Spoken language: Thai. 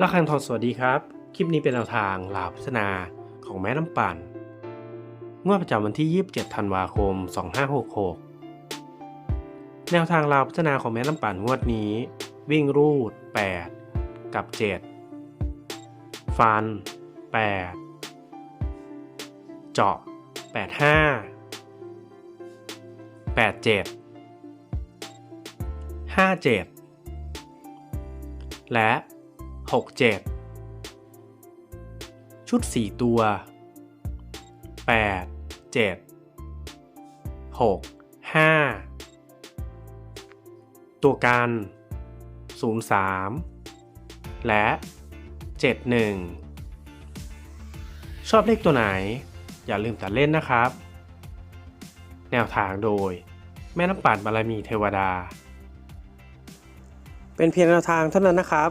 ละคังทองสวัสดีครับ คลิปนี้เป็นแนวทางลาวพัฒนาของแม่น้ำปั่นงวดประจำวันที่ 27 ธันวาคม 2566 แนวทางลาวพัฒนาของแม่น้ำปั่นงวดนี้ วิ่งรูด 8 กับ 7 ฟัน 8 เจาะ 85 87 57 และ 67 ชุด 4 ตัว 8 7 6 5 ตัวกัน 03 และ 71 ชอบเลขตัวไหน อย่าลืมตัดเล่นนะครับ แนวทางโดย แม่น้ำปั่นบารมีเทวดา เป็นเพียงแนวทางเท่านั้นนะครับ